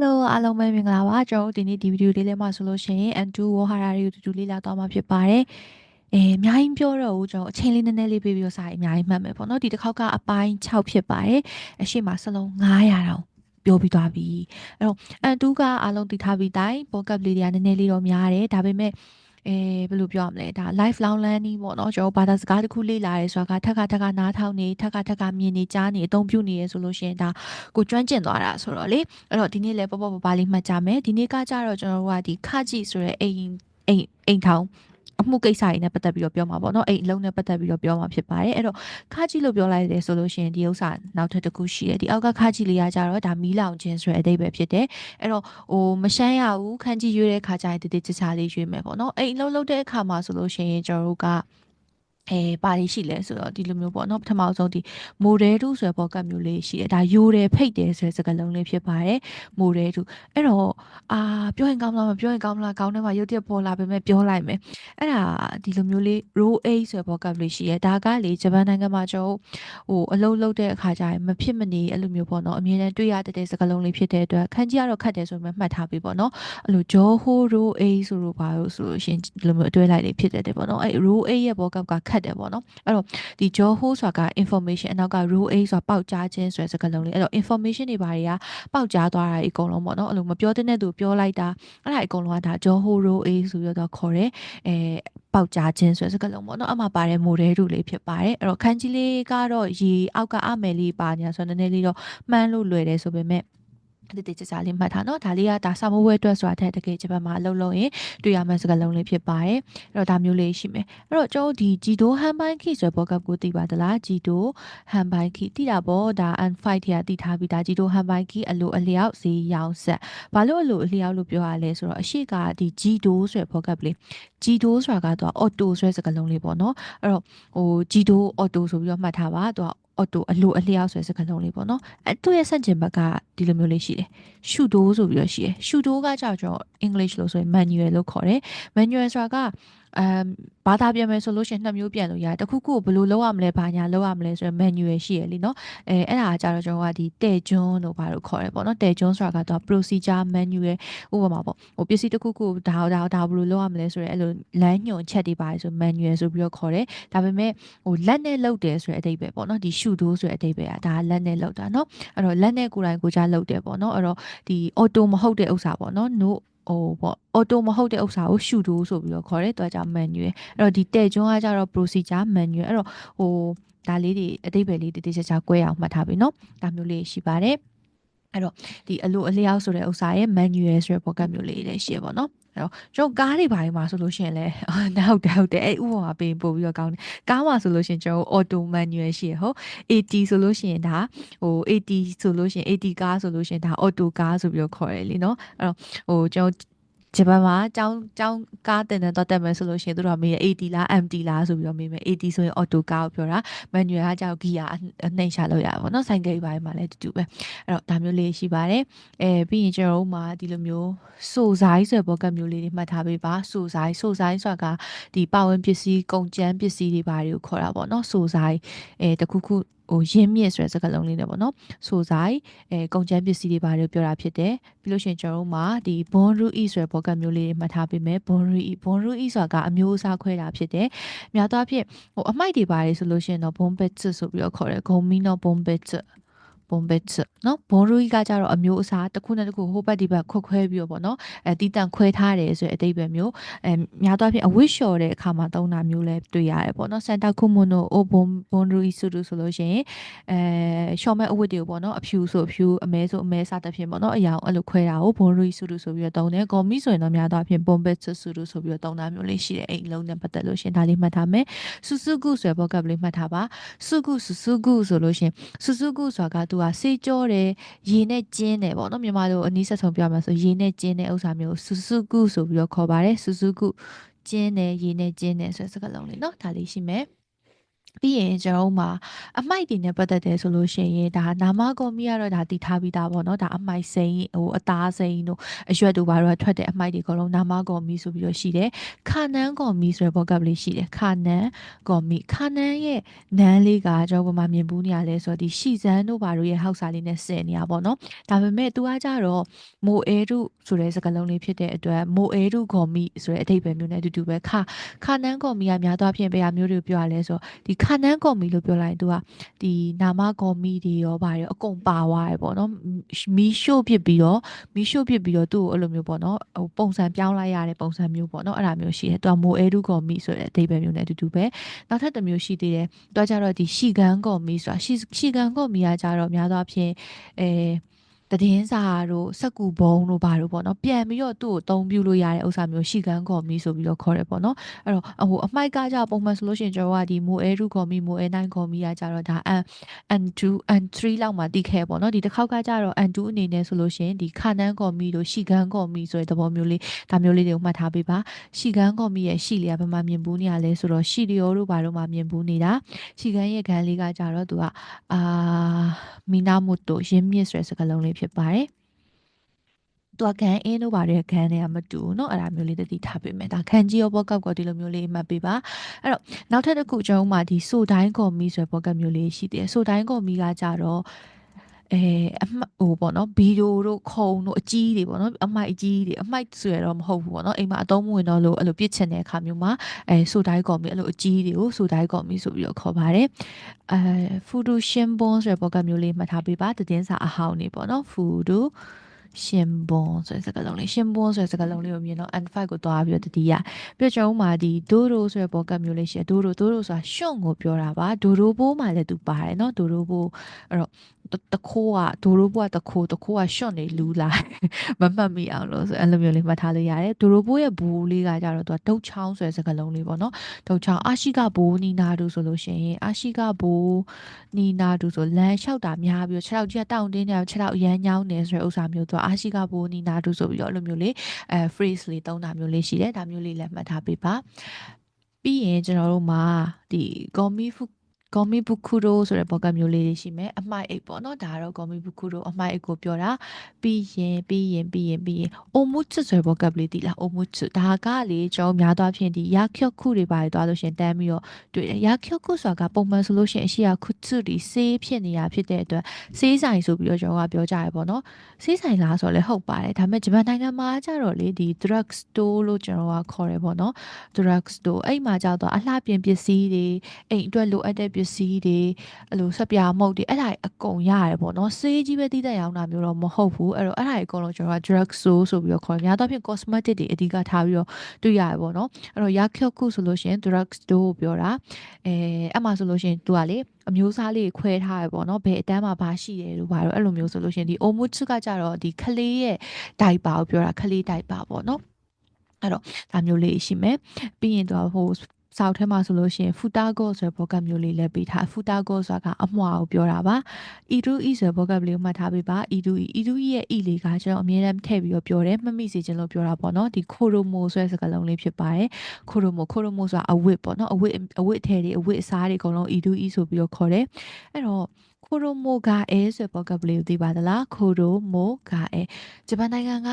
Hello အားလုံးပဲမင်္ဂလာပါကျွန်တော်တို့ဒီနေ့ဒီဗီဒီယိုလေးလေးမှာဆိုလို့ရှိရင် N2 Wahara တွေကိုတူတူလေးလာတော့မှာဖြစ်ပါတယ်အဲအများကြီးပြောတော့ဦးကျွန်တော်အချိန်လေးနည်းနည်းလေးပေးပြီးတော့စာရေးအများကြီးမှတ်မယ်ပေါ့နော်ဒီတစ်ခေါက်ကအပိုင်း6ဖြစ်ပါတယ်အရှိမစလုံး900တောင်ပြောပြီးသွားပြီအဲ့တော့ N2 ကအားလုံးသိထားပြီးတိုင်းပေါ်ကပ်လေးတွေကနည်းနည်းလေးတော့များတယ်ဒါပေမဲ့ အဲဘယ်လိုပြောရမလဲဒါ life long learning ပေါ့နော်ကျွန်တော်ဘာသာစကားတစ်ခုလေ့လာရဲဆိုတာကထက်ခါထက်ခါနားထောင်နေထက်ခါထက်ခါမြင်နေကြားနေအသုံးပြုနေရဆိုလို့ရှိရင်ဒါကိုကျွမ်းကျင်သွားတာဆိုတော့လေအဲ့တော့ဒီနေ့လည်းပေါ့ပေါ့ပါပါလေးမှတ်ကြမယ်ဒီနေ့ကကြတော့ကျွန်တော်တို့ကဒီခကြည့်ဆိုတဲ့အိမ်အိမ်အိမ်ထောင် အမှုကိစ္စတွေနဲ့ပတ်သက်ပြီးတော့ပြောမှာပေါ့နော်အဲ့အလုံးနဲ့ပတ်သက်ပြီးတော့ပြောမှာဖြစ်ပါတယ်အဲ့တော့ခါကြီးလို့ပြောလိုက်တယ်ဆိုလို့ရှိရင်ဒီဥစ္စာနောက်ထပ်တစ်ခုရှိတယ်ဒီအောက်ကခါကြီးလေးကကြတော့ဒါမီးလောင်ခြင်းဆိုတဲ့အဓိပ္ပာယ်ဖြစ်တယ်အဲ့တော့ဟိုမရှမ်းရဘူးခန်းကြီးရွေးတဲ့ခါကျရင်တတိချချလေးရွေးမယ်ပေါ့နော်အဲ့အလုံးလုံးတဲ့အခါမှာဆိုလို့ရှိရင်ကျွန်တော်တို့က အဲပါရီရှိလဲဆိုတော့ဒီလိုမျိုးပေါ့နော်ပထမဆုံးဒီ model 2ဆိုတဲ့ဘောကတ်မျိုးလေးရှိတယ်ဒါယိုတယ်ဖိတ်တယ်ဆိုတဲ့စကားလုံးလေးဖြစ်ပါတယ် model 2အဲ့တော့အာပြောရင်ကောင်းမလားမပြောရင်ကောင်းမလားကောင်းတယ်မှာရုပ်တရက်ပေါ်လာပေမဲ့ပြောလိုက်မယ်အဲ့ဒါဒီလိုမျိုးလေး row A ဆိုတဲ့ဘောကတ်လေးရှိရဲဒါကလေဂျပန်နိုင်ငံမှာကျွန်တော်ဟိုအလုပ်လုပ်တဲ့အခါကျရင်မဖြစ်မနေအဲ့လိုမျိုးပေါ့နော်အမြဲတမ်းတွေ့ရတဲ့စကားလုံးလေးဖြစ်တဲ့အတွက်ခန်းကြီးကတော့ခတ်တယ်ဆိုပေမဲ့မှတ်ထားပြီပေါ့နော်အဲ့လို Joho row A ဆိုလို့ပါလို့ဆိုလို့ရှင်ဒီလိုမျိုးအတွဲလိုက်လေးဖြစ်တဲ့တယ်ပေါ့နော်အဲ့ row A ရဲ့ဘောကတ်ကခတ်တယ်ပေါ့နော်အဲ့တော့ဒီ Joho ဆိုတာက information အနောက်က row A ဆိုတာပေါက်ကြားခြင်းဆိုတဲ့စကားလုံးလေးအဲ့တော့ information တွေဘာတွေကပေါက်ကြားသွားတာအကုန်လုံးပေါ့နော်အဲ့လိုမပြောတဲ့သူပြောလိုက်တာအဲ့ဒါအကုန်လုံးကဒါ Joho row A ဆိုပြီးတော့ခေါ်တယ်အဲပေါက်ကြားခြင်းဆိုတဲ့စကားလုံးပေါ့နော်အမှပါတဲ့ model တို့လေးဖြစ်ပါတယ်အဲ့တော့ခန်းကြီးလေးကတော့ရေအောက်ကအမယ်လေးပါညာဆိုတော့နည်းနည်းလေးတော့မှန်းလို့လွယ်တယ်ဆိုပေမဲ့ တတိကျကျလေးမှတ်ထားနော်ဒါလေးကဒါစာမိုးဝဲအတွက်ဆိုတာတဲ့တကယ်ဂျပန်မှာအလုပ်လုပ်ရင်တွေ့ရမယ့်စကားလုံးလေးဖြစ်ပါတယ်အဲ့တော့ဒါမျိုးလေးရှိမယ်အဲ့တော့ကျွန်တော်ဒီဂျီတိုဟန်ဘိုင်းခိဆိုတဲ့ဘောကပ်ကိုသိပါသလားဂျီတိုဟန်ဘိုင်းခိသိတာပေါ့ဒါ N5 ထဲကသိထားပြီးဒါဂျီတိုဟန်ဘိုင်းခိအလိုအလျောက်ဈေးရောင်းဆက်ဘာလို့အလိုအလျောက်လို့ပြောရလဲဆိုတော့အရှိကဒီဂျီတိုဆိုတဲ့ဘောကပ်လေးဂျီတိုဆိုတာကတော့အော်တိုဆိုတဲ့စကားလုံးလေးပေါ့နော်အဲ့တော့ဟိုဂျီတိုအော်တိုဆိုပြီးတော့မှတ်ထားပါသူက အော်တိုအလိုအလျောက်ဆိုတဲ့စကားလုံးလေးပေါ့နော်အဲသူ့ရဲ့ဆန့်ကျင်ဘက်ကဒီလိုမျိုးလေးရှိတယ်ရှူတိုးဆိုပြီးတော့ရှိတယ်ရှူတိုးကကြောက်ကြော English လို့ဆိုရင် manual လို့ခေါ်တယ် manual ဆိုတာက အမ်ဘာသာပြန်မယ်ဆိုလို့ရှိရင်နှစ်မျိုးပြန်လို့ရတယ်တခုခုကိုဘယ်လိုလုပ်ရမလဲဘာညာလုပ်ရမလဲဆိုတော့ manual ရှိရလीเนาะအဲအဲ့ဒါကကြတော့ကျွန်တော်ကဒီတဲကျွန်းလို့ဘာလို့ခေါ်ရဲပေါ့เนาะတဲကျွန်းဆိုတာကတော့ procedure manual ဥပမာပေါ့ဟိုပစ္စည်းတခုခုဒါဒါဒါဘယ်လိုလုပ်ရမလဲဆိုတော့အဲ့လိုလမ်းညွှန်ချက်တွေပါတယ်ဆို manual ဆိုပြီးတော့ခေါ်တယ်ဒါပေမဲ့ဟိုလက်နဲ့လုပ်တယ်ဆိုတဲ့အဓိပ္ပာယ်ပေါ့เนาะဒီရှုတိုးဆိုတဲ့အဓိပ္ပာယ်ကဒါလက်နဲ့လုပ်တာเนาะအဲ့တော့လက်နဲ့ကိုယ်တိုင်ကိုကြားလုပ်တယ်ပေါ့เนาะအဲ့တော့ဒီ auto မဟုတ်တဲ့ဥစ္စာပေါ့เนาะ no ဟိုပေါ့ auto မဟုတ်တဲ့ဥစ္စာကိုရှုတိုးဆိုပြီးတော့ခေါ်တယ်သူကကြောင့် manual အဲ့တော့ဒီတဲ့ကျွန်းကကြတော့ procedure manual အဲ့တော့ဟိုဒါလေးတွေအတိတ်ပဲလေးတည်တည်ချာချာ꿰အောင်မှတ်ထားပြီเนาะဒါမျိုးလေးရှိပါတယ်အဲ့တော့ဒီအလိုအလျောက်ဆိုတဲ့ဥစ္စာရဲ့ manual ဆိုတဲ့ pocket မျိုးလေးလည်းရှိရပါတော့ အဲ့တော့ကျွန်တော်ကားတွေဘာတွေမှာဆိုလို့ရှိရင်လည်းဟုတ်တယ်ဟုတ်တယ်အဲ့ဥပမာပေးပို့ပြီးတော့ကောင်းတယ်ကားမှာဆိုလို့ရှိရင်ကျွန်တော် auto manual ရှိရဟုတ် AT ဆိုလို့ရှိရင်ဒါဟို AT ဆိုလို့ရှိရင် AT ကားဆိုလို့ရှိရင်ဒါ auto ကားဆိုပြီးတော့ခေါ်တယ်လीเนาะအဲ့တော့ဟိုကျွန်တော် ဂျပန်မှာចောင်းចောင်းကားတင်တဲ့တော့တက်မယ်ဆိုလို့ရှိရင်တို့တော့မေး AT လား MT လားဆိုပြီးတော့မေးမယ် AT ဆိုရင် auto ကားကိုပြောတာ manual ကကြောက် gear အနှိမ့်ချလို့ရပါဘောเนาะဆိုင်ကယ်ပိုင်းမှာလည်းတူတူပဲအဲ့တော့ဒါမျိုးလေးရှိပါတယ်အဲပြီးရင်ကျွန်တော်တို့မှာဒီလိုမျိုးစိုးဆိုင်ဆိုတဲ့ဘောကတ်မျိုးလေးတွေမှတ်ထားပေးပါစိုးဆိုင်စိုးဆိုင်ဆိုတာကဒီပါဝင်ပစ္စည်းကုန်ကျန်းပစ္စည်းတွေဘာတွေကိုခေါ်တာပေါ့เนาะစိုးဆိုင်အဲတခုခု ဟိုရင်းမြစ်ဆိုတဲ့စကားလုံးလေးနဲ့ပေါ့နော်ဆိုဆိုင်အဲကုန်ကျန်းပစ္စည်းတွေဘာတွေပြောတာဖြစ်တယ်ပြီးလို့ရှိရင်ကျွန်တော်တို့မှာဒီ bon ru e ဆိုတဲ့ဘောကမျိုးလေးတွေမှတ်ထားပေးမယ် bon ru e bon ru e ဆိုတာကအမျိုးအစားခွဲတာဖြစ်တယ်များသောအားဖြင့်ဟိုအမိုက်တွေဘာတွေဆိုလို့ရှိရင်တော့ bon bet ဆိုပြီးတော့ခေါ်တယ် gomino bon bet ဘွန်ဘက် စ်နော်ဘွန်ရူကြီးကကြတော့အမျိုးအစားတစ်ခုနဲ့တစ်ခုဟိုဘက်ဒီဘက်ခွက်ခွဲပြီးတော့ပေါ့နော်အဲတီးတန့်ခွဲထားတယ်ဆိုတဲ့အတိတ်ပဲမျိုးအဲများသောအားဖြင့်အဝတ်လျှော်တဲ့အခါမှာသုံးတာမျိုးလည်းတွေ့ရတယ်ပေါ့နော်စန်တာခုမွန်နိုအိုဘွန်ဘွန်ရူကြီးဆိုလို့ဆိုလို့ရှိရင်အဲလျှော်မဲ့အဝတ်တွေကိုပေါ့နော်အဖြူဆိုအဖြူအမဲဆိုအမဲစသဖြင့်ပေါ့နော်အရာအဲ့လိုခွဲတာကိုဘွန်ရူကြီးဆိုလို့ဆိုပြီးတော့သုံးတယ်ကော်မီဆိုရင်တော့များသောအားဖြင့်ဘွန်ဘက်စ်ဆိုလို့ဆိုပြီးတော့သုံးတာမျိုးလေးရှိတယ်အဲ့လုံးနဲ့ပတ်သက်လို့ရှင်ဒါလေးမှတ်ထားမယ်ဆူဆူဂုဆိုတဲ့ဘောကပ်လေးမှတ်ထားပါဆူဂုဆူဆူဂုဆိုလို့ရှင်ဆူဆူဂုဆိုတာကသူဟာစေးကြောတယ်ရေနဲ့ကျင်းတယ်ပေါ့နော်မြန်မာလိုအနည်းဆက်ဆုံးပြောမှာဆိုရေနဲ့ကျင်းတဲ့ဥစ္စာမျိုးစုစုကုဆိုပြီးတော့ခေါ်ပါတယ်စုစုကုကျင်းတယ်ရေနဲ့ကျင်းတယ်ဆိုတဲ့စကားလုံးလေးနော်ဒါလေးရှိမယ် ပြီးရင်ကျွန်တော်တို့မှာအမိုက်တွေနဲ့ပတ်သက်တယ်ဆိုလို့ရှိရင်ဒါနာမကော်မီကတော့ဒါတည်ထားပြီးသားပေါ့နော်ဒါအမိုက်စိမ်းဟိုအသားစိမ်းတို့အရွက်တို့ဘာတို့ထွက်တဲ့အမိုက်တွေအကုန်လုံးနာမကော်မီဆိုပြီးတော့ရှိတယ်ခါနန်းကော်မီဆိုတဲ့ဘောကပ်လေးရှိတယ်ခါနန်းကော်မီခါနန်းရဲ့နန်းလေးကကျွန်တော်ဘာမှမြင်ဘူးနေရလဲဆိုတော့ဒီရှီဇန်တို့ဘာတို့ရဲ့ဟောက်စာလေးနဲ့ဆင်နေရပါတော့ဒါပေမဲ့သူကကြတော့မိုအဲရုဆိုတဲ့စကားလုံးလေးဖြစ်တဲ့အတွက်မိုအဲရုကော်မီဆိုတဲ့အဓိပ္ပာယ်မျိုးနဲ့အတူတူပဲခါခါနန်းကော်မီကများသောအားဖြင့်ဘယ်ဟာမျိုးတွေပြောရလဲဆိုတော့ဒီခါနန်းကော်မီလို့ပြောလိုက်ရင်သူကဒီနာမကော်မီတွေရောဗါရောအကုန်ပါသွားတယ်ပေါ့နော်မီရှို့ဖြစ်ပြီးတော့မီရှို့ဖြစ်ပြီးတော့သူ့ကိုအဲ့လိုမျိုးပေါ့နော်ဟိုပုံစံပြောင်းလိုက်ရတဲ့ပုံစံမျိုးပေါ့နော်အဲ့ဒါမျိုးရှိတယ်သူကမိုအဲရုကော်မီဆိုတဲ့အဓိပ္ပာယ်မျိုးနဲ့အတူတူပဲနောက်ထပ်တစ်မျိုးရှိသေးတယ်သူကကြတော့ဒီရှီကန်ကော်မီဆိုတာရှီရှီကန်ကော်မီကကြတော့များသောအားဖြင့်အဲ တည်င်းစာတို့စက်ကူဘုံတို့ဘာတို့ပေါ့နော်ပြန်ပြီးတော့သူ့ကိုအသုံးပြုလို့ရတဲ့ဥစ္စာမျိုးရှီကန်ကော်မီဆိုပြီးတော့ခေါ်တယ်ပေါ့နော်အဲ့တော့ဟိုအမိုက်ကကြပုံမှန်ဆိုလို့ရှိရင်ကျွန်တော်ကဒီမိုအဲရုကော်မီမိုအဲနိုင်ကော်မီကကြတော့ဒါ n n2 n3 လောက်မှတိခဲ့ပေါ့နော်ဒီတစ်ခေါက်ကကြတော့ n2 အနေနဲ့ဆိုလို့ရှိရင်ဒီခါနန်းကော်မီတို့ရှီကန်ကော်မီဆိုတဲ့သဘောမျိုးလေးဒါမျိုးလေးတွေကိုမှတ်ထားပေးပါရှီကန်ကော်မီရဲ့ရှီလေးကဘယ်မှာမြင်ဘူးနေရလဲဆိုတော့ရှီလီယိုတို့ဘာတို့မှမြင်ဘူးနေတာရှီကန်ရဲ့ခန်းလေးကကြတော့သူကအာမီနာမုတ်တိုရင်းမြစ်ဆိုတဲ့စကားလုံးလေးဖြစ်ပါတယ်သူကခံအင်းတို့ပါတဲ့ခံတွေကမတူဘူးเนาะအဲ့ဒါမျိုးလေးတတိထားပေးမယ်ဒါခံကြီးရောဘောကောက်ကောဒီလိုမျိုးလေးမှတ်ပေးပါအဲ့တော့နောက်ထပ်တစ်ခုကျွန်တော်မှဒီဆိုတိုင်းကော်မီဆိုတဲ့ဘောကမျိုးလေးရှိတယ်ဆိုတိုင်းကော်မီကကြတော့ အဲအမှဟိုပေါ့နော်ဗီဒီယိုတို့ခုံတို့အကြီးတွေပေါ့နော်အမိုက်အကြီးတွေအမိုက်ဆိုရတော့မဟုတ်ဘူးပေါ့နော်အိမ်မှာအသုံးမဝင်တော့လို့အဲ့လိုပြစ်ချင်တဲ့အခါမျိုးမှာအဲဆိုတိုင်းကော်မီအဲ့လိုအကြီးတွေကိုဆိုတိုင်းကော်မီဆိုပြီးတော့ခေါ်ပါတယ်အဲဖူဒူရှင်ဘွန်ဆိုတဲ့ဘောကမျိုးလေးမှတ်ထားပေးပါတည်င်းစာအဟောင်းနေပေါ့နော်ဖူဒူ ရှင်ဘွန်ဆိုတဲ့စကားလုံးလေးရှင်ဘွန်ဆိုတဲ့စကားလုံးလေးကိုမြင်တော့ N5 ကိုတွားပြီးတော့တတိယပြီးတော့ကျွန်တော်မှာဒီဒိုဒိုဆိုတဲ့ဘောကမျိုးလေးရှိတယ်ဒိုဒိုဒိုဒိုဆိုတာရှွန့်ကိုပြောတာပါဒိုဒိုဘိုးမှလည်းသူပါတယ်เนาะဒိုဒိုဘိုးအဲ့တော့တခိုးကဒိုရိုဘွားတခိုးတခိုးကရှွန့်နေလူလာမမှတ်မိအောင်လို့ဆိုအဲ့လိုမျိုးလေးမှတ်ထားလို့ရတယ်ဒိုရိုဘိုးရဲ့ဘူလေးကကြတော့သူကဒုတ်ချောင်းဆိုတဲ့စကားလုံးလေးပေါ့နော်ဒုတ်ချောင်းအာရှိကဘိုးနီနာဒူဆိုလို့ရှိရင်အာရှိကဘိုးနီနာဒူဆိုလမ်းလျှောက်တာများပြီးတော့ခြေထောက်ကြီးကတောင့်တင်းနေခြေထောက်ရမ်းညောင်းနေဆိုတဲ့ဥစ္စာမျိုးသူက အာရှိကဘိုးနီနာဒူဆိုပြီးတော့အဲ့လိုမျိုးလေးအဲ phrase လေးသုံးတာမျိုးလေးရှိတယ်ဒါမျိုးလေးလည်းမှတ်ထားပေးပါပြီးရင်ကျွန်တော်တို့မှာဒီ gomi fu ဂေါ်မီဘူကူရိုဆိုတဲ့ဘောကမျိုးလေးတွေရှိမယ်အမိုက်အိတ်ပေါ့နော်ဒါကတော့ဂေါ်မီဘူကူရိုအမိုက်အိတ်ကိုပြောတာပြီးရင်ပြီးရင်ပြီးရင်ပြီးရင်အိုမူချစ်ဆိုတဲ့ဘောကလေးတီလားအိုမူချစ်ဒါကလေကျွန်တော်များသောအားဖြင့်ဒီရာချော့ခုတွေပါတယ်တွားလို့ရှင်တန်းပြီးတော့တွေ့တယ်ရာချော့ခုဆိုတာကပုံမှန်ဆိုလို့ရှင်အရှိရခုချစ်ဒီဆေးဖြစ်နေတာဖြစ်တဲ့အတွက်ဆေးဆိုင်ဆိုပြီးတော့ကျွန်တော်ကပြောကြရပေါ့နော်ဆေးဆိုင်လားဆိုတော့လည်းဟုတ်ပါတယ်ဒါပေမဲ့ဂျပန်နိုင်ငံမှာကျတော့လေဒီ drug store လို့ကျွန်တော်ကခေါ်တယ်ပေါ့နော် drug store အဲ့မှာကျတော့အလှပြင်ပစ္စည်းတွေအိမ်အတွက်လိုအပ်တဲ့ပစ္စည်းတွေအဲ့လိုဆက်ပြာမုတ်တွေအဲ့ဒါအကုန်ရတယ်ပေါ့နော်ဆေးကြီးပဲတိတက်ရောင်းတာမျိုးတော့မဟုတ်ဘူးအဲ့တော့အဲ့ဒါအကုန်လုံးကျွန်တော်က drug store ဆိုပြီးတော့ခေါ်များတော့ဖြင့် cosmetic တွေအဓိကထားပြီးတော့တွေ့ရတယ်ပေါ့နော်အဲ့တော့ yakyoku ဆိုလို့ရှိရင် drug store ကိုပြောတာအဲအဲ့မှာဆိုလို့ရှိရင်သူကလေအမျိုးသားလေးခွဲထားရပေါ့နော်ဘယ်အတန်းမှာဘာရှိတယ်လို့ဘာလို့အဲ့လိုမျိုးဆိုလို့ရှိရင်ဒီ omutsu ကကြတော့ဒီခလေးရဲ့ diaper ကိုပြောတာခလေး diaper ပေါ့နော်အဲ့တော့ဒါမျိုးလေးရှိမယ်ပြီးရင်တော့ဟို စာအုပ်ထဲမှာဆိုလို့ရှိရင်ဖူတာဂောဆိုတဲ့ဘောကပ်မျိုးလေးလည်းပေးထားဖူတာဂောဆိုတာကအမွှာကိုပြောတာပါအီဒူအီဆိုတဲ့ဘောကပ်လေးကိုမှတ်ထားပေးပါအီဒူအီအီဒူအီရဲ့အီလေးကကျွန်တော်အမြဲတမ်းထည့်ပြီးတော့ပြောတယ်မမိစေချင်လို့ပြောတာပေါ့နော်ဒီခိုရိုမိုဆိုတဲ့စကားလုံးလေးဖြစ်ပါတယ်ခိုရိုမိုခိုရိုမိုဆိုတာအဝတ်ပေါ့နော်အဝတ်အဝတ်ထဲတွေအဝတ်အစားတွေအကုန်လုံးအီဒူအီဆိုပြီးတော့ခေါ်တယ်အဲ့တော့ခိုရိုမိုဂါအဲဆိုတဲ့ဘောကပ်လေးကိုသိပါသလားခိုရိုမိုဂါအဲဂျပန်နိုင်ငံက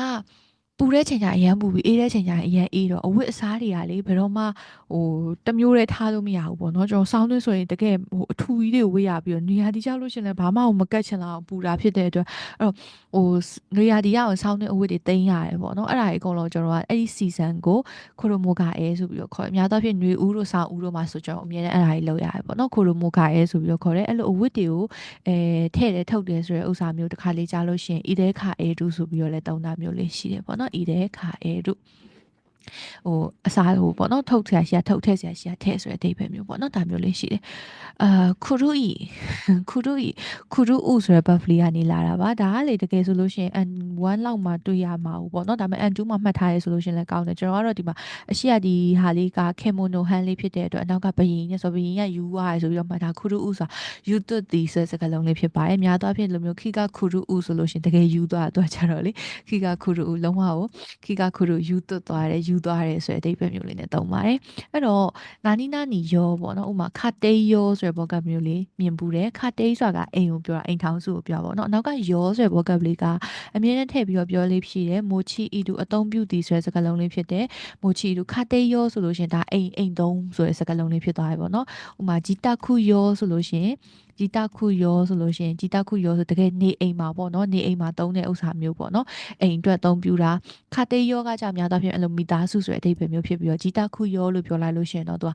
ပူတဲ့ချိန်ကျအရန်ပူပြီးအေးတဲ့ချိန်ကျအရန်အေးတော့အဝတ်အစားတွေကလေဘယ်တော့မှဟိုတမျိုးတည်းထားလို့မရဘူးပေါ့နော်ကျွန်တော်စောင်းသွင်းဆိုရင်တကယ်ဟိုအထူကြီးတွေဝေးရပြီးတော့နေရာဒီကြောက်လို့ရှင်လည်းဘာမှမကတ်ချင်လောက်ပူတာဖြစ်တဲ့အတွက်အဲ့တော့ဟိုနေရာဒီရောက်စောင်းသွင်းအဝတ်တွေတင်ရတယ်ပေါ့နော်အဲ့ဒါကြီးအကုန်လုံးကျွန်တော်ကအဲ့ဒီ season ကိုခိုရိုမိုကာအဲဆိုပြီးတော့ခေါ်အများသောဖြင့်ຫນွေဦးတို့ဆောင်းဦးတို့မှာဆိုကျွန်တော်အမြဲတမ်းအဲ့ဒါကြီးလုပ်ရတယ်ပေါ့နော်ခိုရိုမိုကာအဲဆိုပြီးတော့ခေါ်တယ်အဲ့လိုအဝတ်တွေကိုအဲထည့်တယ်ထုတ်တယ်ဆိုတဲ့ဥစ္စာမျိုးတစ်ခါလေးကြားလို့ရှင်ဤတဲ့ခါအဲတူဆိုပြီးတော့လည်းတောင်းတာမျိုးလေးရှိတယ်ပေါ့နော်ဤတဲ့ခါအဲတို့ ဟိုအစားဟိုပေါ့နော်ထုတ်ဆရာရှိထုတ်ထည့်ဆရာရှိထည့်ဆိုတဲ့အဓိပ္ပာယ်မျိုးပေါ့နော်ဒါမျိုးလေးရှိတယ်အာခူရူဤခူရူဤခူရူဥဆိုတဲ့ဘတ်ဖလီကနေလာတာပါဒါကလေတကယ်ဆိုလို့ရှိရင် N1 လောက်မှတွေ့ရမှာဘူးပေါ့နော်ဒါပေမဲ့ N2 မှာမှတ်ထားရဲဆိုလို့ရှိရင်လည်းကောင်းတယ်ကျွန်တော်ကတော့ဒီမှာအရှိရဒီဟာလေးကခေမိုနိုဟန်လေးဖြစ်တဲ့အတွက်အနောက်ကဘယင်းနဲ့ဆိုဘယင်းကယူသွားရဆိုပြီးတော့မှတ်ထားခူရူဥဆိုတာယူသွတ်ဒီဆိုတဲ့စကားလုံးလေးဖြစ်ပါတယ်များသောအားဖြင့်လိုမျိုးခိကခူရူဥဆိုလို့ရှိရင်တကယ်ယူသွားတော့ကြတော့လေခိကခူရူဥလုံးဝကိုခိကခူရူယူသွတ်သွားတယ်ယူယူသွားတယ်ဆိုတဲ့အဓိပ္ပာယ်မျိုးလေးနဲ့သုံးပါတယ်အဲ့တော့နာနီနာနီယောပေါ့နော်ဥမာခတေးယောဆိုတဲ့ vocab မျိုးလေးမြင်ပူတယ်ခတေးဆိုတာကအိမ်ကိုပြောတာအိမ်ထောင်စုကိုပြောပါတော့နောက်ကယောဆိုတဲ့ vocab လေးကအမြဲတမ်းထည့်ပြီးတော့ပြောလေးဖြစ်တယ်မိုချီအီတူအသုံးပြုသည်ဆိုတဲ့စကားလုံးလေးဖြစ်တယ်မိုချီအီတူခတေးယောဆိုလို့ရှင်ဒါအိမ်အိမ်သုံးဆိုတဲ့စကားလုံးလေးဖြစ်သွားပြီပေါ့နော်ဥမာဂျီတခုယောဆိုလို့ရှင် ဂျီတခုရောဆိုလို့ရှိရင်ဂျီတခုရောဆိုတကယ်နေအိမ်မှာပေါ့နော်နေအိမ်မှာသုံးတဲ့ဥစ္စာမျိုးပေါ့နော်အိမ်အတွက်အသုံးပြုတာခတေးယောကကြများသောဖြင့်အဲ့လိုမိသားစုဆိုတဲ့အဓိပ္ပာယ်မျိုးဖြစ်ပြီးတော့ဂျီတခုရောလို့ပြောလိုက်လို့ရှိရင်တော့သူက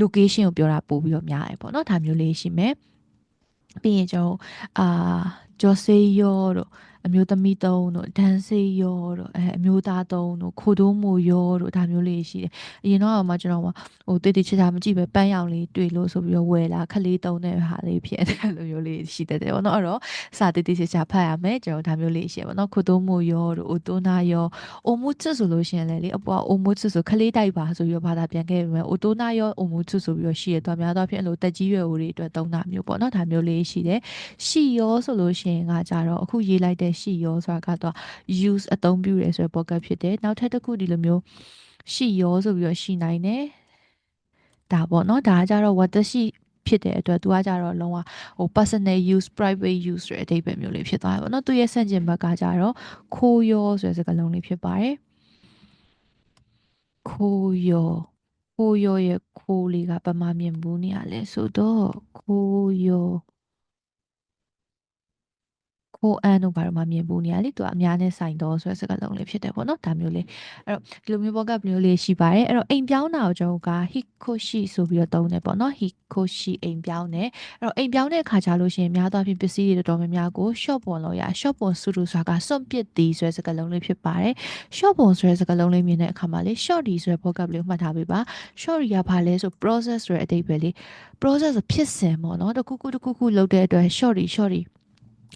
location ကိုပြောတာပို့ပြီးတော့များတယ်ပေါ့နော်ဒါမျိုးလေးရှိမယ်ပြီးရင်ကျွန်တော်အာဂျော်ဆေးယောတို့ အမျိုးသမီးသုံးတို့ဒန်ဆေးရောတို့အဲအမျိုးသားသုံးတို့ခိုတိုးမိုရောတို့ဒါမျိုးလေးရှိတယ်အရင်တော့မှကျွန်တော်ဟိုတိတိချာချာမကြည့်ပဲပန်းရောင်လေးတွေ့လို့ဆိုပြီးတော့ဝယ်လာခလေးသုံးတဲ့ဟာလေးဖြစ်တယ်လိုမျိုးလေးရှိတတ်တယ်ပေါ့နော်အဲ့တော့စာတိတိချာချာဖတ်ရမယ်ကျွန်တော်ဒါမျိုးလေးရှိရပေါ့နော်ခိုတိုးမိုရောတို့အိုတိုနာရောအိုမူချစ်ဆိုလို့ရှိရင်လည်းလေအပေါ်အိုမူချစ်ဆိုခလေးတိုက်ပါဆိုပြီးတော့ဘာသာပြန်ခဲ့ပြီမယ်အိုတိုနာရောအိုမူချစ်ဆိုပြီးတော့ရှိရတော့များတော့ဖြစ်အဲ့လိုတက်ကြီးရွယ်ဦးတွေအတွက်သုံးတာမျိုးပေါ့နော်ဒါမျိုးလေးရှိတယ်ရှိရောဆိုလို့ရှိရင်ကကြတော့အခုရေးလိုက်တဲ့ရှိရောဆိုတာကတော့ use အသုံးပြုရဲဆိုတဲ့ pocket ဖြစ်တယ်နောက်ထပ်တစ်ခုဒီလိုမျိုးရှိရောဆိုပြီးတော့ရှိနိုင်တယ်ဒါပေါ့နော်ဒါကကြတော့ what ရှိဖြစ်တဲ့အတွက်သူကကြတော့လုံးဝဟို personal use private use ဆိုတဲ့အဓိပ္ပာယ်မျိုးလေးဖြစ်သွားတယ်ပေါ့နော်သူရဲ့ဆန့်ကျင်ဘက်ကကြတော့ခိုးရောဆိုတဲ့စကားလုံးလေးဖြစ်ပါတယ်ခိုးရောခိုးရောရဲ့ခိုးလေးကပမာမြင်ဘူးနေရလဲဆိုတော့ခိုးရော ခိုးအန်းတို့ဘာလို့မှမြင်ဘူးနေရလေသူကအများနဲ့ဆိုင်တော့ဆိုတဲ့စကားလုံးလေးဖြစ်တယ်ပေါ့နော်ဒါမျိုးလေးအဲ့တော့ဒီလိုမျိုးဘောကမျိုးလေးရှိပါတယ်အဲ့တော့အိမ်ပြောင်းတာကိုကျွန်တော်က hikoshi ဆိုပြီးတော့သုံးတယ်ပေါ့နော် hikoshi အိမ်ပြောင်းတယ်အဲ့တော့အိမ်ပြောင်းတဲ့အခါကျလို့ရှိရင်များသောအားဖြင့်ပစ္စည်းတွေတော်တော်များများကို shop ပေါ်လို့ရ shop ပေါ်စုလို့ဆိုတာကစွန့်ပစ်သည်ဆိုတဲ့စကားလုံးလေးဖြစ်ပါတယ် shop ပေါ်ဆိုတဲ့စကားလုံးလေးမြင်တဲ့အခါမှာလေ short ဒီဆိုတဲ့ဘောကလေးကိုမှတ်ထားပေးပါ short ကဘာလဲဆို process ဆိုတဲ့အဓိပ္ပာယ်လေး process ဖြစ်စဉ်ပေါ့နော်တခုခုတခုခုလုပ်တဲ့အတွက် short ဒီ short ဒီ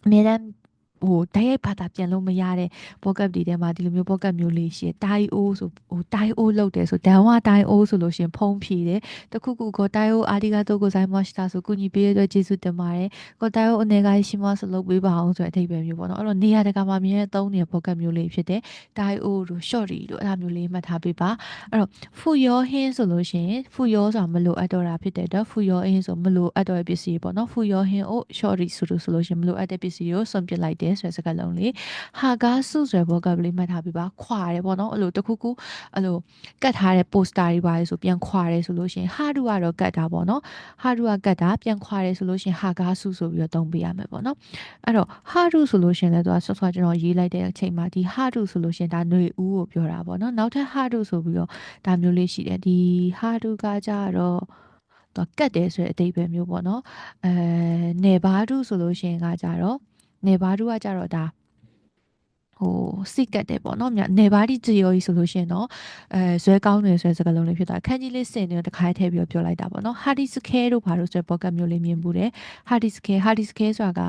အများတန်း ဟိုတိုက်ရိုက်ဘာသာပြန်လို့မရတဲ့ pocket တွေထဲမှာဒီလိုမျိုး pocket မျိုးလေးရှိတယ်တိုင်အိုးဆိုဟိုတိုင်အိုးလောက်တယ်ဆိုဒန်ဝတိုင်အိုးဆိုလို့ရှင်ဖုံးဖြေတယ်တခုခုကိုတိုင်အိုးအာဒီဂါတိုကိုဆိုင်မတ်တာဆိုကုညီပေးရတဲ့ကျေးဇူးတင်ပါတယ်ကိုတိုင်အိုးအနေကရှိမဆိုလုပ်ပေးပါအောင်ဆိုတဲ့အထိပ္ပယ်မျိုးပေါ့နော်အဲ့တော့နေရာတကာမှာမြင်ရသုံးနေတဲ့ pocket မျိုးလေးဖြစ်တယ်တိုင်အိုးတို့ short တို့အဲ့ဒါမျိုးလေးမှတ်ထားပေးပါအဲ့တော့ဖူယောဟင်းဆိုလို့ရှင်ဖူယောဆိုတာမလို့အပ်တော့တာဖြစ်တဲ့တော့ဖူယောဟင်းဆိုမလို့အပ်တော့တဲ့ပစ္စည်းပေါ့နော်ဖူယောဟင်းကို short ဆိုလို့ဆိုလို့ရှင်မလို့အပ်တဲ့ပစ္စည်းကိုစွန့်ပစ်လိုက်တယ်ဆိုတဲ့စကားလုံးလေးဟာကားစုဆိုတဲ့ vocabulary မှတ်ထားပြီးပါခွာတယ်ပေါ့နော်အဲ့လိုတခုခုအဲ့လိုကတ်ထားတဲ့ poster တွေပါလေဆိုပြန်ခွာတယ်ဆိုလို့ရှင်ဟာဒူကတော့ကတ်တာပေါ့နော်ဟာဒူကကတ်တာပြန်ခွာတယ်ဆိုလို့ရှင်ဟာကားစုဆိုပြီးတော့သုံးပေးရမယ်ပေါ့နော်အဲ့တော့ဟာဒူဆိုလို့ရှင်လည်းသူကဆော့ဆော့ကျွန်တော်ရေးလိုက်တဲ့အချိန်မှာဒီဟာဒူဆိုလို့ရှင်ဒါຫນွေဦးကိုပြောတာပေါ့နော်နောက်ထပ်ဟာဒူဆိုပြီးတော့ဒါမျိုးလေးရှိတယ်ဒီဟာဒူကကြတော့တော့ကတ်တယ်ဆိုတဲ့အဓိပ္ပာယ်မျိုးပေါ့နော်အဲနေဘာဒူဆိုလို့ရှင်ကကြတော့ နေဘာဒူကကြတော့ဒါ ဟိုစိတ်ကတ်တယ်ပေါ့နော်မြနေပါတိကြရောကြီးဆိုလို့ရှိရင်တော့အဲဇွဲကောင်းတယ်ဆိုတဲ့စကားလုံးလေးဖြစ်သွားခန်းကြီးလေးစင်နေတော့တခါထည့်ပြီးတော့ပြောလိုက်တာပေါ့နော် hardy scale တို့ဘာလို့ဆိုတဲ့ pocket မျိုးလေးမြင်ဘူးတယ် hardy scale hardy scale ဆိုတာက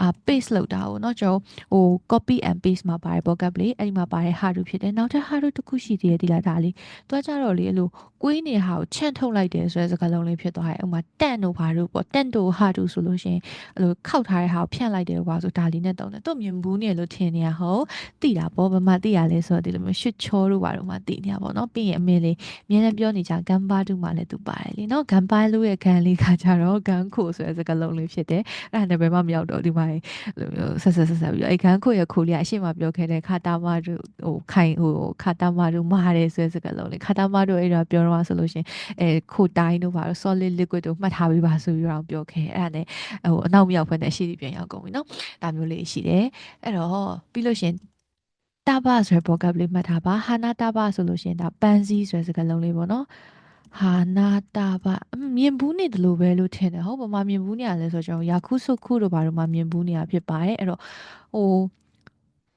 အာ paste လောက်တာပေါ့နော်ကျွန်တော်ဟို copy and paste မှာပါတယ် pocket လေးအဲ့ဒီမှာပါတယ် hardy ဖြစ်တယ်နောက်ထပ် hardy တစ်ခုရှိသေးတယ်ဒီလားဒါလေးတွားကြတော့လေအဲ့လိုကွေးနေဟာကိုချန့်ထုတ်လိုက်တယ်ဆိုတဲ့စကားလုံးလေးဖြစ်သွားတယ်ဥမာတန့်တို့ဘာလို့ပေါ့တန့်တို့ hardy ဆိုလို့ရှိရင်အဲ့လိုခောက်ထားတဲ့ဟာကိုဖြန့်လိုက်တယ်ကွာဆိုဒါလေးနဲ့တုံးတယ်သူ့မြင်ဘူးနေလို့ထင်နေရဟုတ်တိတာပေါ့ဘာမှတိရလဲဆိုတော့ဒီလိုမျိုးရှစ်ချောတို့ဘာလို့မှတိနေရပါတော့ပြီးရင်အမေလေးမြင်းလည်းပြောနေကြဂမ်ဘာတူမှလည်းသူပါတယ်လीနော်ဂမ်ဘာလူရဲ့ဂန်လေးကကြတော့ဂန်ခိုဆိုတဲ့စကားလုံးလေးဖြစ်တယ်အဲ့ဒါနဲ့ဘယ်မှမရောက်တော့ဒီမှာလိုမျိုးဆက်ဆက်ဆက်ဆက်ပြီးအဲ့ဂန်ခိုရဲ့ခိုလေးကအရှိမပြောခဲ့တဲ့ခါတာမတို့ဟိုခိုင်ဟိုခါတာမတို့မာတယ်ဆိုတဲ့စကားလုံးလေးခါတာမတို့အဲ့တော့ပြောတော့ဆိုလို့ရှင်အဲခိုတိုင်းတို့ဘာလို့ solid liquid တို့မှတ်ထားပြီးပါဆိုပြီးတော့ပြောခဲ့အဲ့ဒါနဲ့ဟိုအနောက်မြောက်ဘက်နဲ့ရှိသည်ပြန်ရောက်ကုန်ပြီနော်ဒါမျိုးလေးရှိတယ်အဲ့တော့ပြီးလို့ရှင် တဘဆိုတဲ့ vocabulary မှတ်ထားပါဟာနာတဘဆိုလို့ရှိရင်ဒါပန်းစည်းဆိုတဲ့စကားလုံးလေးပေါ့နော်ဟာနာတာဘမြင်ဘူးနေတယ်လို့ပဲလို့ထင်တယ်ဟုတ်ပါမမြင်ဘူးနေရလဲဆိုတော့ကျွန်တော်ယာခုဆုခုတို့ဘာလို့မှမြင်ဘူးနေရဖြစ်ပါတယ်အဲ့တော့ဟို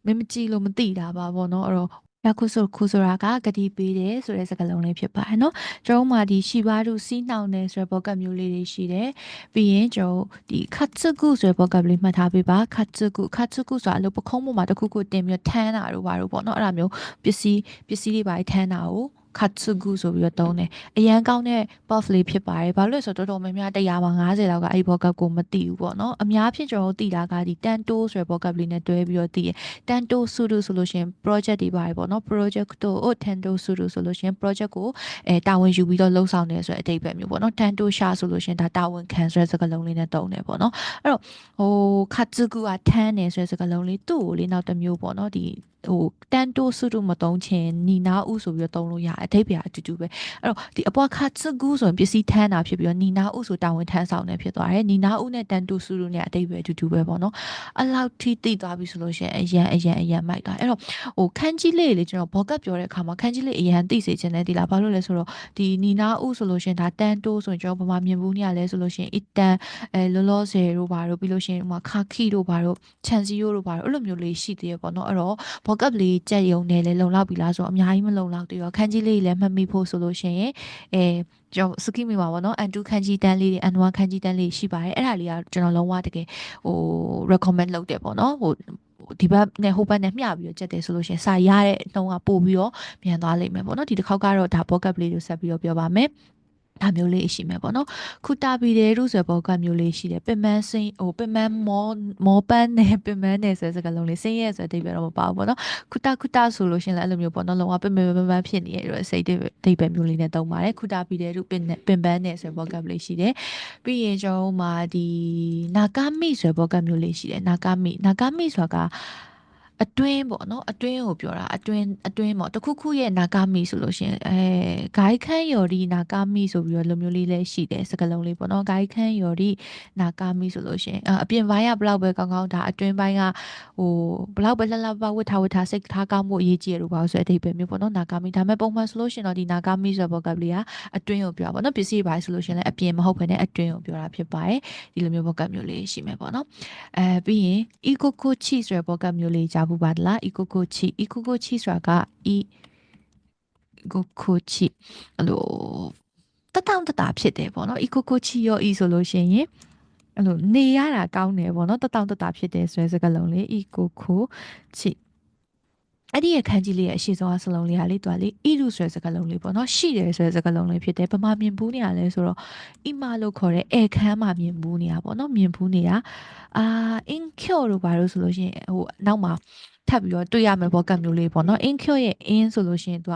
မင်းမကြည့်လို့မသိတာပါပေါ့နော်အဲ့တော့ ရခုဆိုခုဆိုတာကဂတိပေးတယ်ဆိုတဲ့စကားလုံးလေးဖြစ်ပါတယ်နော်ကျွန်တော်မှာဒီရှိပါတို့စီးနှောင်တယ်ဆိုတဲ့ဘောကပ်မျိုးလေးတွေရှိတယ်ပြီးရင်ကျွန်တော်ဒီခတ်စုကုဆိုတဲ့ဘောကပ်လေးမှတ်ထားပေးပါခတ်စုကုခတ်စုကုဆိုတာအလုပ်ပခုံးပေါ်မှာတစ်ခုခုတင်ပြီးထမ်းတာတို့ပါတို့ပေါ့နော်အဲ့ဒါမျိုးပစ္စည်းပစ္စည်းတွေပါထမ်းတာကို ခတ်ဆူဂူဆိုပြီးတော့သုံးတယ်အရန်ကောင်းတဲ့ buff လေးဖြစ်ပါတယ်ဘာလို့လဲဆိုတော့တော်တော်များများ100မှာ90လောက်ကအဲ့ဒီ vocab ကိုမသိဘူးပေါ့နော်အများဖြင့်ကျွန်တော်တို့သိတာကဒီ tanto ဆိုတဲ့ vocab လေးနဲ့တွဲပြီးတော့သိရ tanto sudo ဆိုလို့ရှိရင် project တွေပါတယ်ပေါ့နော် project တို့ tanto sudo ဆိုလို့ရှိရင် project ကိုအဲတာဝန်ယူပြီးတော့လှုပ်ဆောင်နေဆိုတဲ့အတိတ်ပဲမျိုးပေါ့နော် tanto sha ဆိုလို့ရှိရင်ဒါတာဝန်ခံဆိုတဲ့စကားလုံးလေးနဲ့သုံးတယ်ပေါ့နော်အဲ့တော့ဟိုခတ်ဆူဂူကထမ်းနေဆိုတဲ့စကားလုံးလေးသူ့ကိုလေးနောက်တစ်မျိုးပေါ့နော်ဒီဟိုတန်တိုဆုတို့မတုံးချင်နီနာဥဆိုပြီးတော့တုံးလို့ရတယ်အထိပ္ပယ်အတူတူပဲအဲ့တော့ဒီအပွားခတ်စကူဆိုရင်ပစ္စည်းထမ်းတာဖြစ်ပြီးတော့နီနာဥဆိုတာဝန်ထမ်းဆောင်နေဖြစ်သွားတယ်နီနာဥနဲ့တန်တိုဆုတို့နဲ့အထိပ္ပယ်အတူတူပဲပေါ့နော်အလောက်ထိသိသွားပြီဆိုလို့ရှိရင်အရန်အရန်အရန်မိုက်သွားအဲ့တော့ဟိုခန်းကြီးလေးလေကျွန်တော်ဘောကတ်ပြောတဲ့အခါမှာခန်းကြီးလေးအရန်သိစေချင်တယ်ဒီလားဘာလို့လဲဆိုတော့ဒီနီနာဥဆိုလို့ရှိရင်ဒါတန်တိုဆိုရင်ကျွန်တော်ဘာမှမြင်ဘူးနေရလဲဆိုလို့ရှိရင်အတန်အဲလောလောဆယ်တို့ဘာတို့ပြီးလို့ရှိရင်ဟိုမှာခါခီတို့ဘာတို့ချန်စီယိုတို့ဘာတို့အဲ့လိုမျိုးလေးရှိသေးရပေါ့နော်အဲ့တော့ဘောကတ်လေးကြက်ရုံနဲ့လည်းလုံလောက်ပြီလားဆိုတော့အများကြီးမလုံလောက်သေးရောခန်းကြီးလေးလည်းမှတ်မိဖို့ဆိုလို့ရှိရင်အဲကျွန်တော်စကိမိပါဗောနော် N2 ခန်းကြီးတန်းလေးတွေ N1 ခန်းကြီးတန်းလေးရှိပါတယ်အဲ့ဒါလေးကကျွန်တော်လုံးဝတကယ်ဟို recommend လုပ်တယ်ပေါ့နော်ဟိုဒီဘက်နဲ့ဟိုဘက်နဲ့မျှပြီးတော့ကြက်တယ်ဆိုလို့ရှိရင်စာရတဲ့နှုံးကပို့ပြီးတော့မြန်သွားလိမ့်မယ်ပေါ့နော်ဒီတစ်ခေါက်ကတော့ဒါ pocket လေးကိုဆက်ပြီးတော့ပြောပါမယ် ဒါမျိုးလေးရှိမယ်ပေါ့နော်ခုတာပီတဲ့ရုဆိုဘောကမျိုးလေးရှိတယ်ပင်မန်းစင်းဟိုပင်မန်းမောမောပန်းနဲ့ပင်မန်းနဲ့ဆိုတဲ့စကားလုံးလေးစင်းရဲဆိုတဲ့အိဗယ်တော့မပါဘူးပေါ့နော်ခုတာခုတာဆိုလို့ရှင်လည်းအဲ့လိုမျိုးပေါ့နော်လုံးဝပင်မန်းပင်မန်းဖြစ်နေရတဲ့စိတ်အိဗယ်မျိုးလေးနဲ့တုံးပါတယ်ခုတာပီတဲ့ရုပင်ပင်ပန်းနဲ့ဆိုတဲ့ဘောကလေးရှိတယ်ပြီးရင်ကျွန်တော်မှာဒီနာကာမိဆိုတဲ့ဘောကမျိုးလေးရှိတယ်နာကာမိနာကာမိဆိုတာက အတွင်းပေါ့နော်အတွင်းကိုပြောတာအတွင်းအတွင်းပေါ့တခုခုရဲ့နာဂမီဆိုလို့ရှင်အဲဂိုင်းခန်းယော်ဒီနာဂမီဆိုပြီးတော့လိုမျိုးလေးလည်းရှိတယ်စကလုံးလေးပေါ့နော်ဂိုင်းခန်းယော်ဒီနာဂမီဆိုလို့ရှင်အပြင်ပိုင်းကဘလောက်ပဲကောင်းကောင်းဒါအတွင်းပိုင်းကဟိုဘလောက်ပဲလှလှပဝတ်ထားဝတ်ထားစိတ်ထားကောင်းမှုအရေးကြီးရလို့ပါဆိုတဲ့အဓိပ္ပာယ်မျိုးပေါ့နော်နာဂမီဒါပေမဲ့ပုံမှန်ဆိုလို့ရှင်တော့ဒီနာဂမီဆိုတဲ့ဘောကလေးကအတွင်းကိုပြောတာပေါ့နော်ပစ္စည်းပိုင်းဆိုလို့ရှင်လည်းအပြင်မဟုတ်ဘဲနဲ့အတွင်းကိုပြောတာဖြစ်ပါတယ်ဒီလိုမျိုးဘောကမျိုးလေးရှိမယ်ပေါ့နော်အဲပြီးရင် eco coach ဆိုတဲ့ဘောကမျိုးလေးကြားဘူးပါလား eco coach eco coach ဆိုတာက e eco coach အဲ့လိုတတောင်တတာဖြစ်တယ်ပေါ့နော် eco coach ရော e ဆိုလို့ရှိရင်အဲ့လိုနေရတာကောင်းတယ်ပေါ့နော်တတောင်တတာဖြစ်တယ်ဆိုတဲ့စကားလုံးလေး eco coach အဲ့ဒီရခန်းကြီးလေးရဲ့အရှိဆုံးအစလုံးလေးဟာလေတွာလေးအီရုဆိုတဲ့စကားလုံးလေးပေါ့နော်ရှိတယ်ဆိုတဲ့စကားလုံးလေးဖြစ်တယ်ဗမာမြင်ဘူးနေရလဲဆိုတော့အီမာလို့ခေါ်တဲ့အဲခန်းမှာမြင်ဘူးနေရပေါ့နော်မြင်ဘူးနေတာအာအင်ကျိုတို့ဘာလို့ဆိုလို့ရှိရင်ဟိုနောက်မှာထပ်ပြီးတော့တွေ့ရမယ်ပေါ့ကတ်မျိုးလေးပေါ့နော် incure ရဲ့ in ဆိုလို့ရှိရင်သူက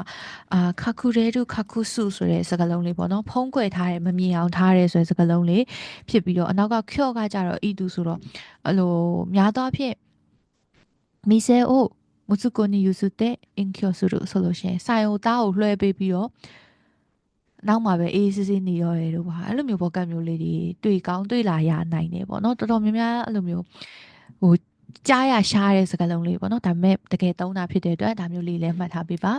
အာခခုရဲတုခခုစုဆိုတဲ့စကားလုံးလေးပေါ့နော်ဖုံးကွယ်ထားတယ်မမြင်အောင်ထားတယ်ဆိုတဲ့စကားလုံးလေးဖြစ်ပြီးတော့အနောက်က cure ကကြတော့ e တူဆိုတော့အဲ့လိုများသောအားဖြင့်မီဆဲအို မုစုကိုနီယူစုတဲ့ incure ဆိုလို့ဆိုလို့ရှိရင်ဆိုင်ဟိုသားကိုလွှဲပေးပြီးတော့နောက်မှာပဲအေးစစ်စစ်နေရောတယ်လို့ပါအဲ့လိုမျိုးပေါ့ကတ်မျိုးလေးတွေတွေ့ကောင်းတွေ့လာရနိုင်တယ်ပေါ့နော်တော်တော်များများအဲ့လိုမျိုးဟိုကြားရရှားတဲ့စကားလုံးလေးပေါ့နော်ဒါပေမဲ့တကယ်သုံးတာဖြစ်တဲ့အတွက်ဒါမျိုးလေးလည်းမှတ်ထားပေးပါ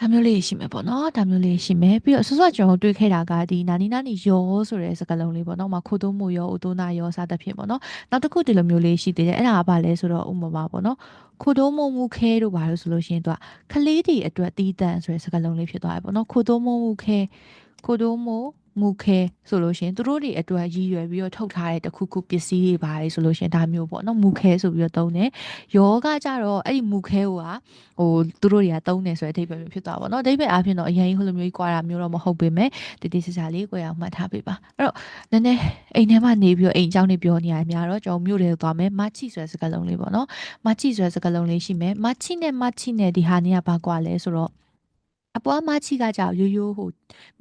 ဒါမျိုးလေးရှိမယ်ပေါ့နော်ဒါမျိုးလေးရှိမယ်ပြီးတော့ဆော့ဆော့ကျွန်တော်တွေ့ခဲ့တာကဒီနာနီနာနီယောဆိုတဲ့စကားလုံးလေးပေါ့နော်မခိုးသုံးမှုယောဥတိုးနာယောစသဖြင့်ပေါ့နော်နောက်တစ်ခုဒီလိုမျိုးလေးရှိသေးတယ်အဲ့ဒါကဘာလဲဆိုတော့ဥပမာပေါ့နော်ခိုးသုံးမှုမှုခဲတို့ဘာလို့ဆိုလို့ရှိရင်သူကကလေးတွေအတွက်တီးတန့်ဆိုတဲ့စကားလုံးလေးဖြစ်သွားတယ်ပေါ့နော်ခိုးသုံးမှုမှုခဲခိုး သုံးမှုမူခဲဆိုလို့ရှင်သူတို့တွေအတွက်ရည်ရွယ်ပြီးတော့ထုတ်ထားတဲ့တခုခုပစ္စည်းတွေပါတယ်ဆိုလို့ရှင်ဒါမျိုးပေါ့နော်မူခဲဆိုပြီးတော့သုံးတယ်ယောဂကြတော့အဲ့ဒီမူခဲကိုကဟိုသူတို့တွေကသုံးတယ်ဆိုတဲ့အဓိပ္ပာယ်မျိုးဖြစ်သွားပါတော့အဓိပ္ပာယ်အားဖြင့်တော့အရင်ဟိုလိုမျိုးကြီးကွာတာမျိုးတော့မဟုတ်ပေမဲ့တတိစစလေးကိုရအောင်မှတ်ထားပေးပါအဲ့တော့နည်းနည်းအိမ်ထဲမှာနေပြီးတော့အိမ်အကြောင်းတွေပြောနေရများတော့ကျွန်တော်မြို့တွေကိုသွားမယ်မချီဆိုတဲ့စကားလုံးလေးပေါ့နော်မချီဆိုတဲ့စကားလုံးလေးရှိမယ်မချီနဲ့မချီနဲ့ဒီဟာနေကဘာကွာလဲဆိုတော့ အပွားမချီကကြောက်ရိုးရိုးဟို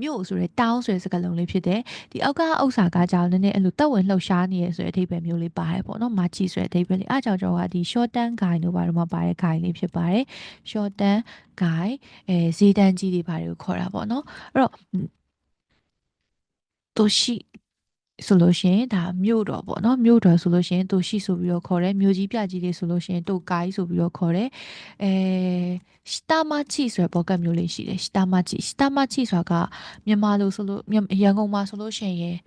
မြို့ဆိုတဲ့တောင်းဆိုတဲ့စကားလုံးလေးဖြစ်တယ်ဒီအောက်ကဥစ္စာကကြောက်နည်းနည်းအဲ့လိုတက်ဝင်လှုပ်ရှားနေရဆိုတဲ့အဓိပ္ပာယ်မျိုးလေးပါတယ်ပေါ့နော်မချီဆိုတဲ့အဓိပ္ပာယ်လေးအားကြောင့်ကျွန်တော်ကဒီ short term guide တို့ဘာလို့မပါတဲ့ guide လေးဖြစ်ပါတယ် short term guide အဲဈေးတန်းကြီးတွေဘာတွေကိုခေါ်တာပေါ့နော်အဲ့တော့တို့ရှိ ဆိုလို့ရှိရင်ဒါမြို့တော်ပေါ့နော်မြို့တော်ဆိုလို့ရှိရင်တို့ရှိဆိုပြီးတော့ခေါ်တယ်မြို့ကြီးပြကြီးလေးဆိုလို့ရှိရင်တို့ကိုင်းဆိုပြီးတော့ခေါ်တယ်အဲစတာမချီဆိုတဲ့ဘောကမျိုးလေးရှိတယ်စတာမချီစတာမချီဆိုတာကမြန်မာလိုဆိုလို့ရန်ကုန်မှာဆိုလို့ရှိရင်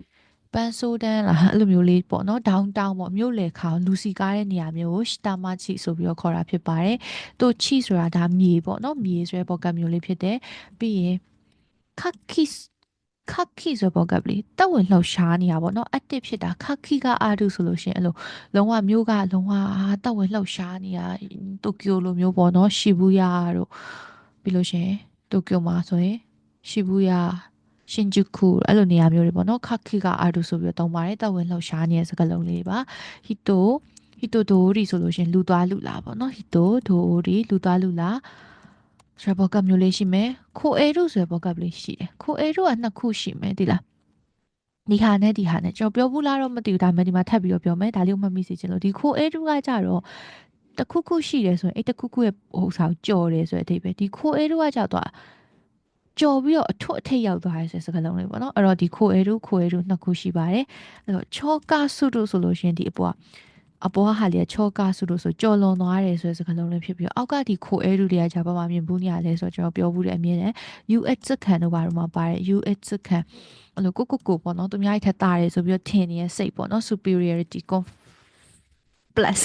ပန်းဆိုးတန်းလားအဲ့လိုမျိုးလေးပေါ့နော်ဒေါင်းတောင်းပေါ့မြို့လေခေါလူစီကားတဲ့နေရာမျိုးကိုစတာမချီဆိုပြီးတော့ခေါ်တာဖြစ်ပါတယ်။သူချီဆိုတာဒါမြေပေါ့နော်မြေဆိုတဲ့ဘောကမျိုးလေးဖြစ်တယ်။ပြီးရင်ခက်ခီ ခက်ခီဆိုဘောကပလီတက်ဝင်လှောက်ရှားနေတာပေါ့နော် active ဖြစ်တာခက်ခီကအာဒုဆိုလို့ရှိရင်အဲ့လိုလုံးဝမျိုးကလုံးဝတက်ဝင်လှောက်ရှားနေတာတိုကျိုလိုမျိုးပေါ့နော်ရှီဘူယာတို့ပြီးလို့ရှိရင်တိုကျိုမှာဆိုရင်ရှီဘူယာရှင်ဂျူကူအဲ့လိုနေရာမျိုးတွေပေါ့နော်ခခိကအာဒူဆိုပြီးတော့တုံးပါတယ်တဝင်လှောက်ရှားနေတဲ့စကားလုံးလေးပါဟီတိုဟီတိုဒိုရီဆိုလို့ရှင်လူသွားလူလာပေါ့နော်ဟီတိုဒိုရီလူသွားလူလာ ဆိုတဲ့ဘောကမျိုးလေးရှိမယ်ခိုအေရုဆိုတဲ့ဘောကလေးရှိတယ်ခိုအေရုကနှစ်ခုရှိမယ်ဒီလားဒီဟာနဲ့ဒီဟာနဲ့ကျွန်တော်ပြောဘူးလားတော့မသိဘူးဒါပေမဲ့ဒီမှာထပ်ပြီးတော့ပြောမယ်ဒါလေးကိုမှတ်မိစေချင်လို့ဒီခိုအေရုကကြတော့တခုခုရှိတယ်ဆိုရင်အဲ့တခုခုရဲ့ဟိုစာကိုကြော်တယ်ဆိုတဲ့အဓိပ္ပာယ်ဒီခိုအေရုကကြတော့ကြော်ပြီးတော့အထွတ်အထိပ်ရောက်သွားရဲဆိုတဲ့စကားလုံးလေးပေါ့နော်အဲ့တော့ဒီခိုအေရုခိုအေရုနှစ်ခုရှိပါတယ်အဲ့တော့ချောကာဆုတို့ဆိုလို့ရှင်ဒီအပေါ်က အပေါ်ဟာလေချောကာဆုတို့ဆိုကြော်လွန်သွားတယ်ဆိုတဲ့စကားလုံးလေးဖြစ်ပြီးတော့အောက်ကဒီခိုအေရုတွေကဂျာပါမှာမြင်ဘူးနေရလဲဆိုတော့ကျွန်တော်ပြောဘူးတဲ့အမြင်နဲ့ UX စခံတို့ဘာလို့မှပါတယ် UX စခံအဲ့လိုကိုကိုကိုပေါ့နော်သူများထက်တာတယ်ဆိုပြီးတော့ထင်နေတဲ့စိတ်ပေါ့နော် superiority plus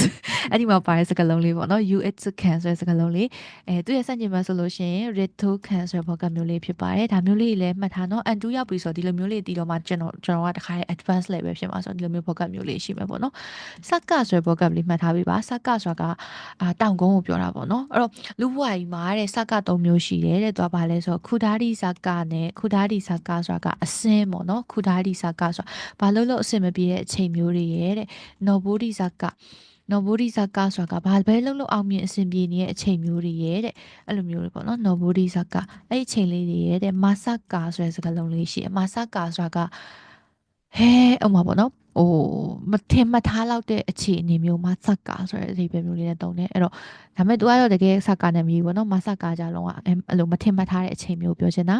အဲ့ဒီမှာပါတဲ့စကားလုံးလေးပေါ့နော် UX can ဆိုတဲ့စကားလုံးလေးအဲသူရဲ့စန့်ကျင်ဘက်ဆိုလို့ရှိရင် reto can ဆိုတဲ့ဘောကမျိုးလေးဖြစ်ပါတယ်ဒါမျိုးလေးလည်းမှတ်ထားနော် and 2ရောက်ပြီဆိုတော့ဒီလိုမျိုးလေးတီးတော့မှကျွန်တော်ကျွန်တော်ကတခါ advanced level ဖြစ်မှာဆိုတော့ဒီလိုမျိုးဘောကမျိုးလေးရှိမှာပေါ့နော်စက်ကဆိုတဲ့ဘောကလေးမှတ်ထားပြီးပါစက်ကဆိုတာကအာတောင်ကုန်းကိုပြောတာပေါ့နော်အဲ့တော့လူဘဝကြီးမှာတဲ့စက်က၃မျိုးရှိတယ်တဲ့သူကဘာလဲဆိုတော့ခူဒါရီစက်ကနဲ့ခူဒါရီစက်ကဆိုတာကအစင်းပေါ့နော်ခူဒါရီစက်ကဆိုတာဘာလို့လို့အဆင်မပြေတဲ့အချိန်မျိုးတွေရဲ့တဲ့နော်ဘိုဒီစက်က နော်ဘိုဒီဇာကာဆိုတာကဘာပဲလုံးလုံးအောင်မြင်အဆင်ပြေနေတဲ့အချိန်မျိုးတွေရဲ့တဲ့အဲ့လိုမျိုးတွေပေါ့နော်နော်ဘိုဒီဇာကာအဲ့ဒီအချိန်လေးတွေရဲ့တဲ့မာဆာကာဆိုတဲ့စကားလုံးလေးရှိတယ်မာဆာကာဆိုတာကဟဲအမပေါ့နော်ဟိုမထင်မထားလောက်တဲ့အခြေအနေမျိုးမှာစကာဆိုတဲ့အဓိပ္ပာယ်မျိုးလေးနဲ့တုံးတယ်အဲ့တော့ဒါပေမဲ့ तू ကတော့တကယ်စကာနဲ့မြည်ပေါ့နော်မစကာကြလုံးကအဲ့လိုမထင်မထားတဲ့အချိန်မျိုးပြောချင်တာ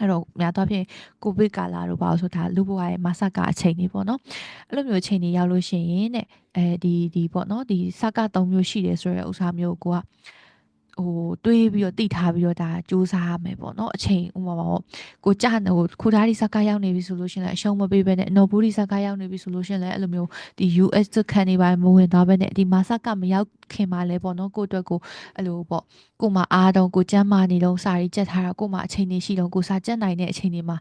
အဲ့တော့များသောအားဖြင့်ကိုဗစ်ကာလာတို့ပါဆိုဒါလူဘဝရဲ့မဆကာအချိန်တွေပေါ့နော်အဲ့လိုမျိုးအချိန်တွေရောက်လို့ရှိရင်တဲ့အဲဒီဒီပေါ့နော်ဒီစကာ၃မျိုးရှိတယ်ဆိုတဲ့ဥစ္စာမျိုးကိုကဟိုတွေးပြီးတော့တိထားပြီးတော့ဒါစူးစမ်းရမယ်ပေါ့နော်အချိန်ဥပမာပေါ့ကိုကြဟိုခူသားဒီစကားရောက်နေပြီဆိုလို့ရှင်လည်းအရှုံးမပေးဘဲနဲ့နော်ဘူးဒီစကားရောက်နေပြီဆိုလို့ရှင်လည်းအဲ့လိုမျိုးဒီ US ခံနေပါမဝင်သွားဘဲနဲ့ဒီမာစကမရောက် ခင်ပါလဲပေါ့နော်ကိုအတွက်ကိုအဲ့လိုပေါ့ကိုမှအားတော့ကိုကျမ်းမာနေတော့စာရီကြက်ထားတာကိုမှအချိန်နေရှိတော့ကိုစာကြက်နိုင်တဲ့အချိန်တွေမှာ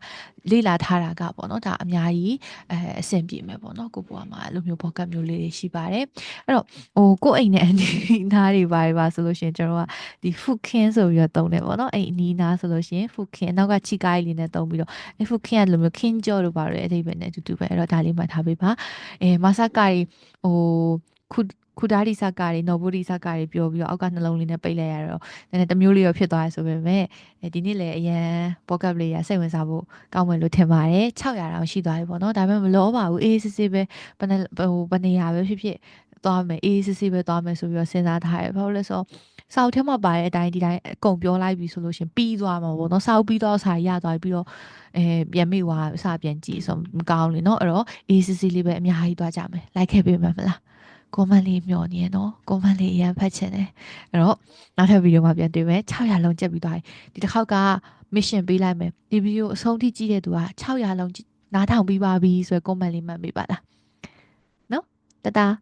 လေ့လာထားတာကပေါ့နော်ဒါအများကြီးအဲအဆင်ပြေမယ်ပေါ့နော်ကိုဘွားမှာအဲ့လိုမျိုးဘောကတ်မျိုးလေးတွေရှိပါတယ်အဲ့တော့ဟိုကိုအိမ်နဲ့အနီးနားတွေပါပါဆိုလို့ရှိရင်ကျွန်တော်ကဒီဖုခင်ဆိုပြီးတော့တုံးတယ်ပေါ့နော်အဲ့အနီးနားဆိုလို့ရှိရင်ဖုခင်နောက်ကချီကိုင်းလေးနဲ့တုံးပြီးတော့အဲ့ဖုခင်ကလိုမျိုးခင်းကြောတို့ပါတော့အဲ့ဒီပဲနဲ့အတူတူပဲအဲ့တော့ဒါလေးမှတ်ထားပေးပါအဲမဆာကာရီဟိုခု ခုဒါရီစကားတွေနော်ဘူရီစကားတွေပြောပြီးတော့အောက်ကနှလုံးလေးနဲ့ပိတ်လိုက်ရတော့နည်းနည်းတမျိုးလေးတော့ဖြစ်သွားရဆိုပေမဲ့အဲဒီနေ့လည်းအရန်ပေါကပ်လေးရစိတ်ဝင်စားဖို့ကောင်းမယ်လို့ထင်ပါတယ်600တောင်ရှိသွားပြီပေါ့နော်ဒါပေမဲ့မလောပါဘူးအေးစစ်စစ်ပဲဘယ်ဟိုဘယ်နေရာပဲဖြစ်ဖြစ်သွားမယ်အေးစစ်စစ်ပဲသွားမယ်ဆိုပြီးတော့စဉ်းစားထားတယ်ဘာလို့လဲဆိုတော့စာအုပ်ထဲမှာပါတဲ့အတိုင်းဒီတိုင်းအကုန်ပြောလိုက်ပြီဆိုလို့ရှင်ပြီးသွားမှာပေါ့နော်စာအုပ်ပြီးတော့စာရသွားပြီးတော့အဲပြန်မိသွားစာပြန်ကြည့်ဆိုမကောင်းလေနော်အဲ့တော့ ACC လေးပဲအများကြီးသွားကြမယ်လိုက်ခဲ့ပေးမယ်မလား ကွန်မန့်လေးမျှော်နေရနော်ကွန်မန့်လေးအရင်ဖတ်ချင်တယ်အဲ့တော့နောက်ထပ်ဗီဒီယိုမှာပြန်တွေ့မယ်600လုံးကြက်ပြီးသွားပြီဒီတစ်ခေါက်က mission ပေးလိုက်မယ်ဒီဗီဒီယိုအဆုံးထိကြည့်တဲ့သူက600လုံးနားထောင်ပြီးပါပြီဆိုရယ်ကွန်မန့်လေးမှတ်ပေးပါလားနော်တတား